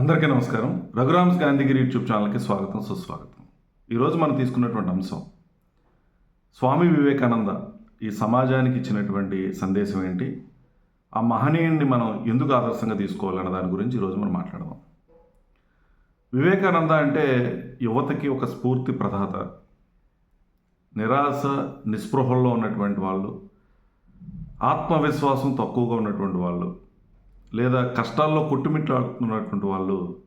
అందరికీ నమస్కారం. రఘురామ్స్ గాంధీగిరి యూట్యూబ్ ఛానల్కి స్వాగతం సుస్వాగతం. ఈరోజు మనం తీసుకున్నటువంటి అంశం స్వామి వివేకానంద ఈ సమాజానికి ఇచ్చినటువంటి సందేశం ఏంటి? ఆ మహనీయుణ్ణి మనం ఎందుకు ఆదర్శంగా తీసుకోవాలన్న దాని గురించి ఈరోజు మనం మాట్లాడదాం. వివేకానంద అంటే యువతకి ఒక స్ఫూర్తి ప్రదాత. నిరాశ నిస్పృహల్లో ఉన్నటువంటి వాళ్ళు ఆత్మవిశ్వాసం తక్కువగా ఉన్నటువంటి వాళ్ళు. లేదా కష్టాల్లో కొట్టుమిట్లాడుతున్నటువంటి వాళ్ళు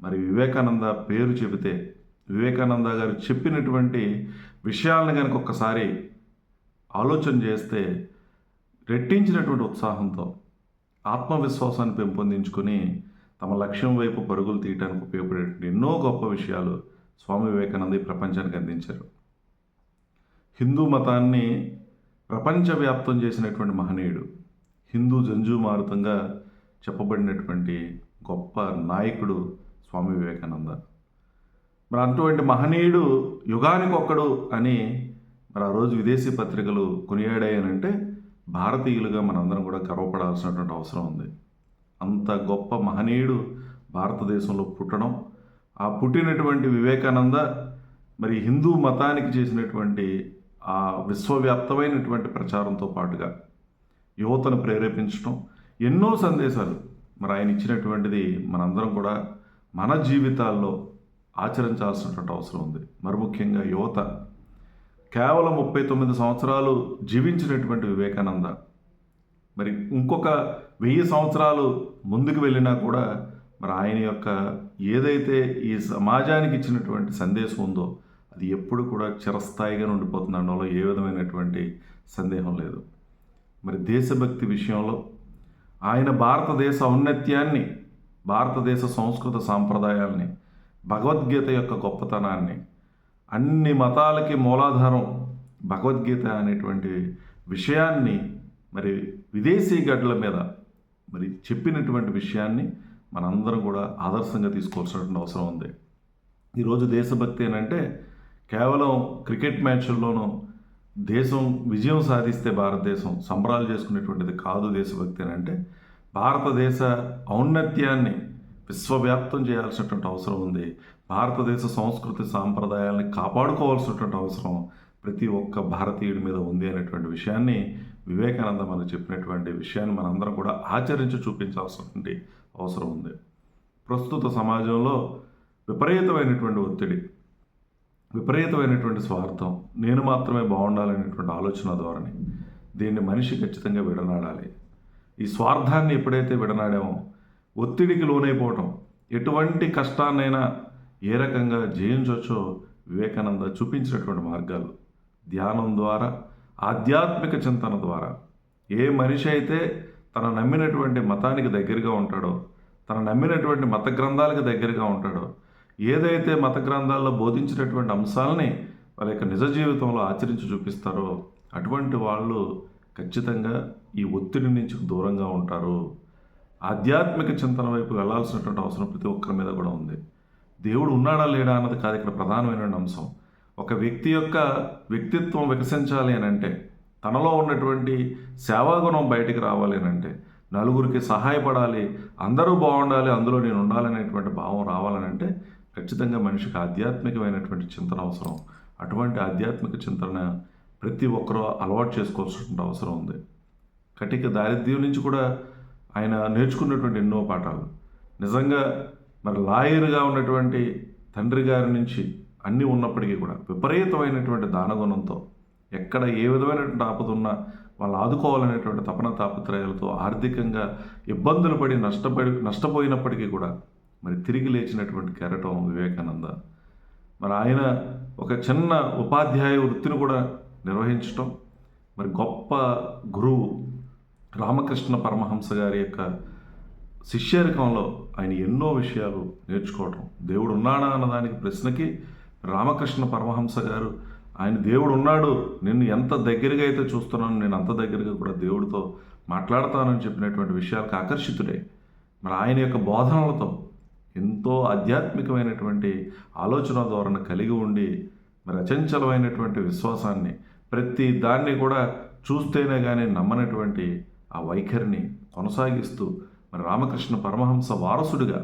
మరి వివేకానంద పేరు చెబితే వివేకానంద గారు చెప్పినటువంటి విషయాలను కనుక ఒక్కసారి ఆలోచన చేస్తే రెట్టించినటువంటి ఉత్సాహంతో ఆత్మవిశ్వాసాన్ని పెంపొందించుకొని తమ లక్ష్యం వైపు పరుగులు తీయడానికి ఉపయోగపడేటువంటి ఎన్నో గొప్ప విషయాలు స్వామి వివేకానంద ఈ ప్రపంచానికి అందించారు. హిందూ మతాన్ని ప్రపంచవ్యాప్తం చేసినటువంటి మహనీయుడు హిందూ జంజుమారుతంగా చెప్పబడినటువంటి గొప్ప నాయకుడు స్వామి వివేకానంద. మరి అటువంటి మహనీయుడు యుగానికొక్కడు అని మరి ఆ రోజు విదేశీ పత్రికలు కొనియాడాయనంటే భారతీయులుగా మనందరం కూడా గర్వపడాల్సినటువంటి అవసరం ఉంది. అంత గొప్ప మహనీయుడు భారతదేశంలో పుట్టడం ఆ పుట్టినటువంటి వివేకానంద మరి హిందూ మతానికి చేసినటువంటి ఆ విశ్వవ్యాప్తమైనటువంటి ప్రచారంతో పాటుగా యువతను ప్రేరేపించడం ఎన్నో సందేశాలు. మరి ఆయన ఇచ్చినటువంటిది మనందరం కూడా మన జీవితాల్లో ఆచరించాల్సినటువంటి అవసరం ఉంది. మరి ముఖ్యంగా యువత. కేవలం ముప్పై తొమ్మిది సంవత్సరాలు జీవించినటువంటి వివేకానంద. మరి ఇంకొక వెయ్యి సంవత్సరాలు ముందుకు వెళ్ళినా కూడా మరి ఆయన యొక్క ఏదైతే ఈ సమాజానికి ఇచ్చినటువంటి సందేశం ఉందో అది ఎప్పుడు కూడా చిరస్థాయిగా ఉండిపోతుంది అనడంలో ఏ విధమైనటువంటి సందేహం లేదు. మరి దేశభక్తి విషయంలో ఆయన భారతదేశ ఔన్నత్యాన్ని భారతదేశ సంస్కృత సాంప్రదాయాల్ని భగవద్గీత యొక్క గొప్పతనాన్ని అన్ని మతాలకి మూలాధారం భగవద్గీత అనేటువంటి విషయాన్ని మరి విదేశీ గడ్డల మీద మరి చెప్పినటువంటి విషయాన్ని మనందరం కూడా ఆదర్శంగా తీసుకోవాల్సినటువంటి అవసరం ఉంది. ఈరోజు దేశభక్తి ఏంటంటే కేవలం క్రికెట్ మ్యాచ్ల్లోనూ దేశం విజయం సాధిస్తే భారతదేశం సంబరాలు చేసుకునేటువంటిది కాదు దేశభక్తి అని అంటే భారతదేశ ఔన్నత్యాన్ని విశ్వవ్యాప్తం చేయాల్సినటువంటి అవసరం ఉంది. భారతదేశ సంస్కృతి సాంప్రదాయాల్ని కాపాడుకోవాల్సినటువంటి అవసరం ప్రతి ఒక్క భారతీయుడి మీద ఉంది అనేటువంటి విషయాన్ని వివేకానంద మనకు చెప్పినటువంటి విషయాన్ని మనందరం కూడా ఆచరించి చూపించాల్సినటువంటి అవసరం ఉంది. ప్రస్తుత సమాజంలో విపరీతమైనటువంటి ఒత్తిడి. విపరీతమైనటువంటి స్వార్థం నేను మాత్రమే బాగుండాలనేటువంటి ఆలోచన ధోరణి దీన్ని మనిషి ఖచ్చితంగా విడనాడాలి. ఈ స్వార్థాన్ని ఎప్పుడైతే విడనాడామో ఒత్తిడికి లోనైపోవటం ఎటువంటి కష్టాన్నైనా ఏ రకంగా జయించవచ్చో వివేకానంద చూపించినటువంటి మార్గాలు ధ్యానం ద్వారా ఆధ్యాత్మిక చింతన ద్వారా. ఏ మనిషి అయితే తన నమ్మినటువంటి మతానికి దగ్గరగా ఉంటాడో తన నమ్మినటువంటి మత గ్రంథాలకు దగ్గరగా ఉంటాడో ఏదైతే మత గ్రంథాల్లో బోధించినటువంటి అంశాలని వాళ్ళ యొక్క నిజ జీవితంలో ఆచరించి చూపిస్తారో అటువంటి వాళ్ళు ఖచ్చితంగా ఈ ఒత్తిడి నుంచి దూరంగా ఉంటారు. ఆధ్యాత్మిక చింతన వైపు వెళ్ళాల్సినటువంటి అవసరం ప్రతి ఒక్కరి మీద కూడా ఉంది. దేవుడు ఉన్నాడా లేడా అన్నది కాదు ఇక్కడ ప్రధానమైన అంశం. ఒక వ్యక్తి యొక్క వ్యక్తిత్వం వికసించాలి అని అంటే తనలో ఉన్నటువంటి సేవాగుణం బయటికి రావాలి అని అంటే నలుగురికి సహాయపడాలి అందరూ బాగుండాలి అందులో నేను ఉండాలనేటువంటి భావం రావాలని అంటే ఖచ్చితంగా మనిషికి ఆధ్యాత్మికమైనటువంటి చింతన అవసరం. అటువంటి ఆధ్యాత్మిక చింతన ప్రతి ఒక్కరూ అలవాటు చేసుకోవాల్సిన అవసరం ఉంది. కటిక దారిద్ర్యం నుంచి కూడా ఆయన నేర్చుకున్నటువంటి ఎన్నో పాఠాలు. నిజంగా మరి లాయర్గా ఉన్నటువంటి తండ్రి గారి నుంచి అన్నీ ఉన్నప్పటికీ కూడా విపరీతమైనటువంటి దానగుణంతో ఎక్కడ ఏ విధమైనటువంటి ఆపద ఉన్నా వాళ్ళు ఆదుకోవాలనేటువంటి తపన తాపత్రయాలతో ఆర్థికంగా ఇబ్బందులు పడి నష్టపడి నష్టపోయినప్పటికీ కూడా మరి తిరిగి లేచినటువంటి కెరటం వివేకానంద. మరి ఆయన ఒక చిన్న ఉపాధ్యాయ వృత్తిని కూడా నిర్వహించటం మరి గొప్ప గురువు రామకృష్ణ పరమహంస గారి యొక్క శిష్యరికంలో ఆయన ఎన్నో విషయాలు నేర్చుకోవటం. దేవుడు ఉన్నాడా అన్నదానికి ప్రశ్నకి రామకృష్ణ పరమహంస గారు ఆయన దేవుడు ఉన్నాడు నిన్ను ఎంత దగ్గరగా అయితే చూస్తున్నాను నేను అంత దగ్గరగా కూడా దేవుడితో మాట్లాడతానని చెప్పినటువంటి విషయాలకు ఆకర్షితుడే. మరి ఆయన యొక్క బోధనలతో ఎంతో ఆధ్యాత్మికమైనటువంటి ఆలోచన ధోరణ కలిగి ఉండి మరి అచంచలమైనటువంటి విశ్వాసాన్ని ప్రతి దాన్ని కూడా చూస్తేనే కానీ నమ్మనటువంటి ఆ వైఖరిని కొనసాగిస్తూ మరి రామకృష్ణ పరమహంస వారసుడిగా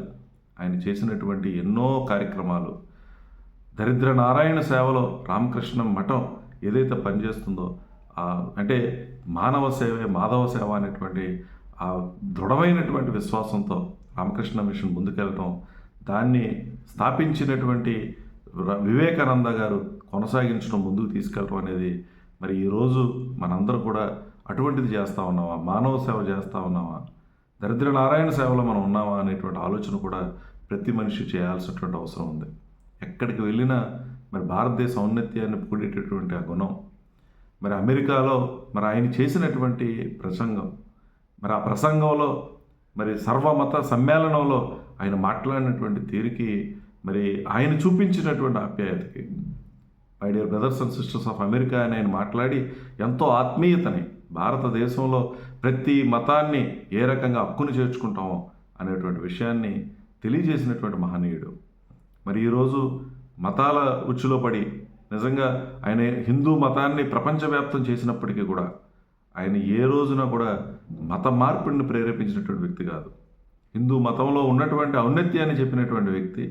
ఆయన చేసినటువంటి ఎన్నో కార్యక్రమాలు. దరిద్ర నారాయణ సేవలో రామకృష్ణ మఠం ఏదైతే పనిచేస్తుందో అంటే మానవ సేవే మాధవ సేవ అనేటువంటి ఆ దృఢమైనటువంటి విశ్వాసంతో రామకృష్ణ మిషన్ ముందుకెళ్ళటం దాన్ని స్థాపించినటువంటి వివేకానంద గారు కొనసాగించడం ముందుకు తీసుకెళ్ళటం అనేది మరి ఈరోజు మనందరూ కూడా అటువంటిది చేస్తూ ఉన్నామా? మానవ సేవ చేస్తూ ఉన్నామా? దరిద్ర నారాయణ సేవలో మనం ఉన్నామా అనేటువంటి ఆలోచన కూడా ప్రతి మనిషి చేయాల్సినటువంటి అవసరం ఉంది. ఎక్కడికి వెళ్ళినా మరి భారతదేశ ఔన్నత్యాన్ని పూడేటటువంటి ఆ గుణం మరి అమెరికాలో మరి ఆయన చేసినటువంటి ప్రసంగం మరి ఆ ప్రసంగంలో మరి సర్వమత సమ్మేళనంలో ఆయన మాట్లాడినటువంటి తీరుకి మరి ఆయన చూపించినటువంటి ఆప్యాయతకి my dear brothers and sisters of America అని ఆయన మాట్లాడి ఎంతో ఆత్మీయతని భారతదేశంలో ప్రతి మతాన్ని ఏ రకంగా హక్కును చేర్చుకుంటామో అనేటువంటి విషయాన్ని తెలియజేసినటువంటి మహనీయుడు. మరి ఈరోజు మతాల ఉచ్చులో పడి నిజంగా ఆయన హిందూ మతాన్ని ప్రపంచవ్యాప్తం చేసినప్పటికీ కూడా ఆయన ఏ రోజున కూడా మత మార్పిడిని ప్రేరేపించినటువంటి వ్యక్తి కాదు. హిందూ మతంలో ఉన్నటువంటి ఔన్నత్యాన్ని చెప్పినటువంటి వ్యక్తి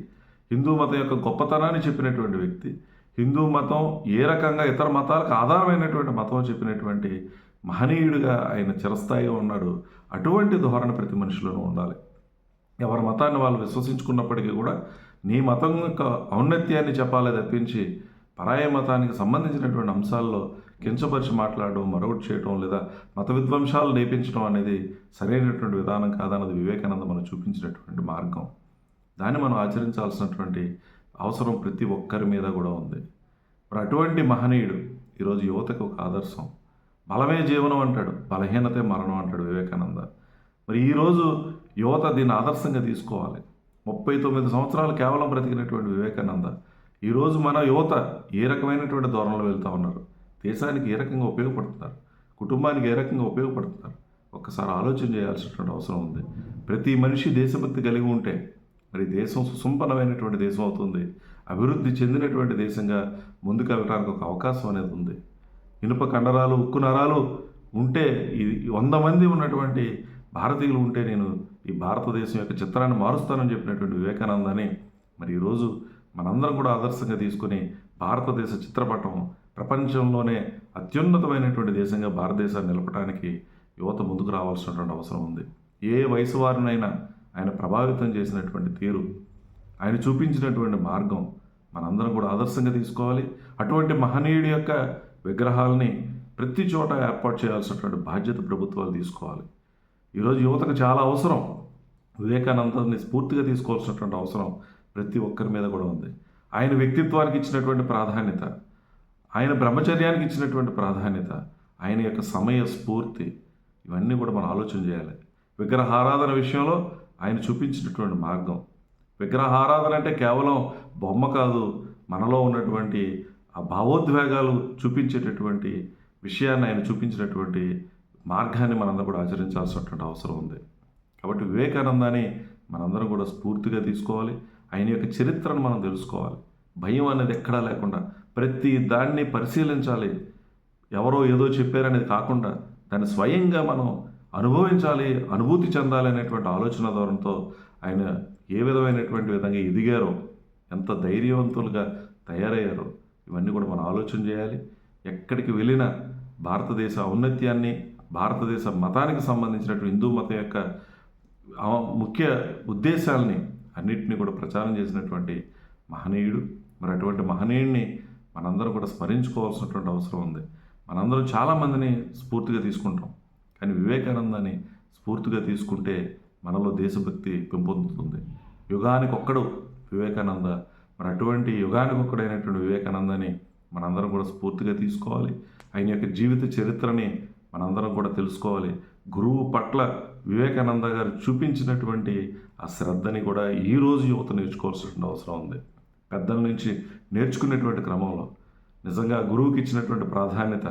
హిందూ మతం యొక్క గొప్పతనాన్ని చెప్పినటువంటి వ్యక్తి హిందూ మతం ఏ రకంగా ఇతర మతాలకు ఆధారమైనటువంటి మతం చెప్పినటువంటి మహనీయుడిగా ఆయన చిరస్థాయిగా ఉన్నాడు. అటువంటి ధోరణి ప్రతి మనిషిలోనూ ఉండాలి. ఎవరి మతాన్ని వాళ్ళు విశ్వసించుకున్నప్పటికీ కూడా నీ మతం యొక్క ఔన్నత్యాన్ని చెప్పాలి తప్పించి పరాయ మతానికి సంబంధించినటువంటి అంశాల్లో కించపరిచి మాట్లాడడం మరొకటి చేయడం లేదా మత విధ్వంసాలు నేర్పించడం అనేది సరైనటువంటి విధానం కాదన్నది వివేకానంద మనం చూపించినటువంటి మార్గం. దాన్ని మనం ఆచరించాల్సినటువంటి అవసరం ప్రతి ఒక్కరి మీద కూడా ఉంది. మరి అటువంటి మహనీయుడు ఈరోజు యువతకు ఒక ఆదర్శం. బలమే జీవనం అంటాడు బలహీనతే మరణం అంటాడు వివేకానంద. మరి ఈరోజు యువత దీన్ని ఆదర్శంగా తీసుకోవాలి. ముప్పై తొమ్మిది సంవత్సరాలు కేవలం బ్రతికినటువంటి వివేకానంద ఈరోజు మన యువత ఏ రకమైనటువంటి ధోరణిలో వెళ్తూ ఉన్నారు? దేశానికి ఏ రకంగా ఉపయోగపడుతున్నారు? కుటుంబానికి ఏ రకంగా ఉపయోగపడుతున్నారు? ఒక్కసారి ఆలోచన చేయాల్సినటువంటి అవసరం ఉంది. ప్రతి మనిషి దేశభక్తి కలిగి ఉంటే మరి దేశం సుసంపన్నమైనటువంటి దేశం అవుతుంది. అభివృద్ధి చెందినటువంటి దేశంగా ముందుకు వెళ్ళడానికి ఒక అవకాశం అనేది ఉంది. ఇనుప కండరాలు ఉక్కు నరాలు ఉంటే ఈ వంద మంది ఉన్నటువంటి భారతీయులు ఉంటే నేను ఈ భారతదేశం యొక్క చిత్రాన్ని మారుస్తానని చెప్పినటువంటి వివేకానందని మరి ఈరోజు మనందరం కూడా ఆదర్శంగా తీసుకుని భారతదేశ చిత్రపటం ప్రపంచంలోనే అత్యున్నతమైనటువంటి దేశంగా భారతదేశాన్ని నిలపడానికి యువత ముందుకు రావాల్సినటువంటి అవసరం ఉంది. ఏ వయసు వారినైనా ఆయన ప్రభావితం చేసినటువంటి తీరు ఆయన చూపించినటువంటి మార్గం మనందరం కూడా ఆదర్శంగా తీసుకోవాలి. అటువంటి మహనీయుడి యొక్క విగ్రహాలని ప్రతి చోట ఏర్పాటు చేయాల్సినటువంటి బాధ్యత ప్రభుత్వాలు తీసుకోవాలి. ఈరోజు యువతకు చాలా అవసరం. వివేకానందని స్ఫూర్తిగా తీసుకోవాల్సినటువంటి అవసరం ప్రతి ఒక్కరి మీద కూడా ఉంది. ఆయన వ్యక్తిత్వానికి ఇచ్చినటువంటి ప్రాధాన్యత ఆయన బ్రహ్మచర్యానికి ఇచ్చినటువంటి ప్రాధాన్యత ఆయన యొక్క సమయ స్ఫూర్తి ఇవన్నీ కూడా మనం ఆలోచన చేయాలి. విగ్రహారాధన విషయంలో ఆయన చూపించినటువంటి మార్గం. విగ్రహారాధన అంటే కేవలం బొమ్మ కాదు మనలో ఉన్నటువంటి ఆ భావోద్వేగాలు చూపించేటటువంటి విషయాన్ని ఆయన చూపించినటువంటి మార్గాన్ని మనందరం కూడా ఆచరించాల్సినటువంటి అవసరం ఉంది. కాబట్టి వివేకానందాన్ని మనందరం కూడా స్ఫూర్తిగా తీసుకోవాలి. ఆయన యొక్క చరిత్రను మనం తెలుసుకోవాలి. భయం అనేది ఎక్కడా లేకుండా ప్రతి దాన్ని పరిశీలించాలి. ఎవరో ఏదో చెప్పారనేది కాకుండా దాన్ని స్వయంగా మనం అనుభవించాలి అనుభూతి చెందాలి అనేటువంటి ఆలోచన ధోరణితో ఆయన ఏ విధమైనటువంటి విధంగా ఎదిగారో ఎంత ధైర్యవంతులుగా తయారయ్యారో ఇవన్నీ కూడా మనం ఆలోచన చేయాలి. ఎక్కడికి వెళ్ళినా భారతదేశ ఔన్నత్యాన్ని భారతదేశ మతానికి సంబంధించినటువంటి హిందూ మతం యొక్క ముఖ్య ఉద్దేశాలని అన్నిటిని కూడా ప్రచారం చేసినటువంటి మహనీయుడు. మరి అటువంటి మహనీయుడిని మనందరం కూడా స్మరించుకోవాల్సినటువంటి అవసరం ఉంది. మనందరం చాలామందిని స్ఫూర్తిగా తీసుకుంటాం. కానీ వివేకానందాన్ని స్ఫూర్తిగా తీసుకుంటే మనలో దేశభక్తి పెంపొందుతుంది. యుగానికి ఒక్కడు వివేకానంద మరి అటువంటి యుగానికి ఒక్కడైనటువంటి వివేకానందని మనందరం కూడా స్ఫూర్తిగా తీసుకోవాలి. ఆయన యొక్క జీవిత చరిత్రని మనందరం కూడా తెలుసుకోవాలి. గురువు పట్ల వివేకానంద గారు చూపించినటువంటి ఆ శ్రద్ధని కూడా ఈరోజు యువత నేర్చుకోవాల్సిన అవసరం ఉంది. పెద్దల నుంచి నేర్చుకునేటువంటి క్రమంలో నిజంగా గురువుకి ఇచ్చినటువంటి ప్రాధాన్యత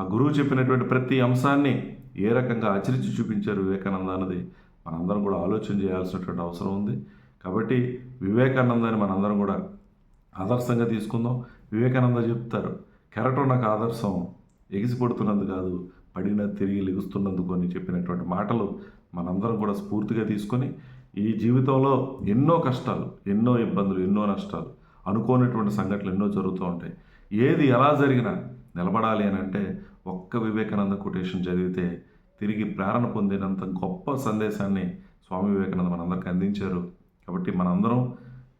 ఆ గురువు చెప్పినటువంటి ప్రతి అంశాన్ని ఏ రకంగా ఆచరించి చూపించారు వివేకానంద అన్నది మనందరం కూడా ఆలోచన చేయాల్సినటువంటి అవసరం ఉంది. కాబట్టి వివేకానందాన్ని మనందరం కూడా ఆదర్శంగా తీసుకుందాం. వివేకానంద చెప్తారు కెరటం నాకు ఆదర్శం ఎగిసిపడుతున్నందు కాదు పడిన తిరిగి లెగుస్తున్నందుకు అని చెప్పినటువంటి మాటలు మనందరం కూడా స్ఫూర్తిగా తీసుకొని ఈ జీవితంలో ఎన్నో కష్టాలు ఎన్నో ఇబ్బందులు ఎన్నో నష్టాలు అనుకోనటువంటి సంఘటనలు ఎన్నో జరుగుతూ ఉంటాయి. ఏది ఎలా జరిగినా నిలబడాలి అని అంటే ఒక్క వివేకానంద కొటేషన్ చదివితే తిరిగి ప్రేరణ పొందినంత గొప్ప సందేశాన్ని స్వామి వివేకానంద మనందరికీ అందించారు. కాబట్టి మనందరం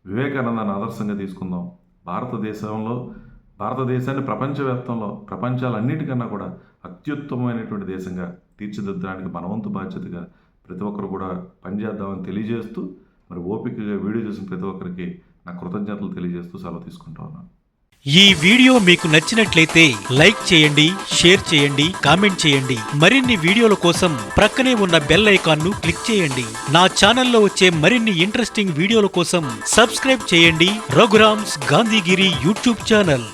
వివేకానందాన్ని ఆదర్శంగా తీసుకుందాం. భారతదేశంలో భారతదేశాన్ని ప్రపంచవ్యాప్తంలో ప్రపంచాలన్నిటికన్నా కూడా అత్యుత్తమమైనటువంటి దేశంగా తీర్చిదిద్దడానికి మనవంతు బాధ్యతగా ప్రతి ఒక్కరు కూడా పనిచేద్దామని తెలియజేస్తూ మరి ఓపికగా వీడియో చూసిన ప్రతి ఒక్కరికి నా కృతజ్ఞతలు తెలియజేస్తూ సెలవు తీసుకుంటా ఉన్నాను. ఈ వీడియో మీకు నచ్చినట్లయితే లైక్ చేయండి షేర్ చేయండి కామెంట్ చేయండి. మరిన్ని వీడియోల కోసం ప్రక్కనే ఉన్న బెల్ ఐకాన్ను క్లిక్ చేయండి. నా ఛానల్లో వచ్చే మరిన్ని ఇంట్రెస్టింగ్ వీడియోల కోసం సబ్స్క్రైబ్ చేయండి. Raghuram's Gandhigiri YouTube channel.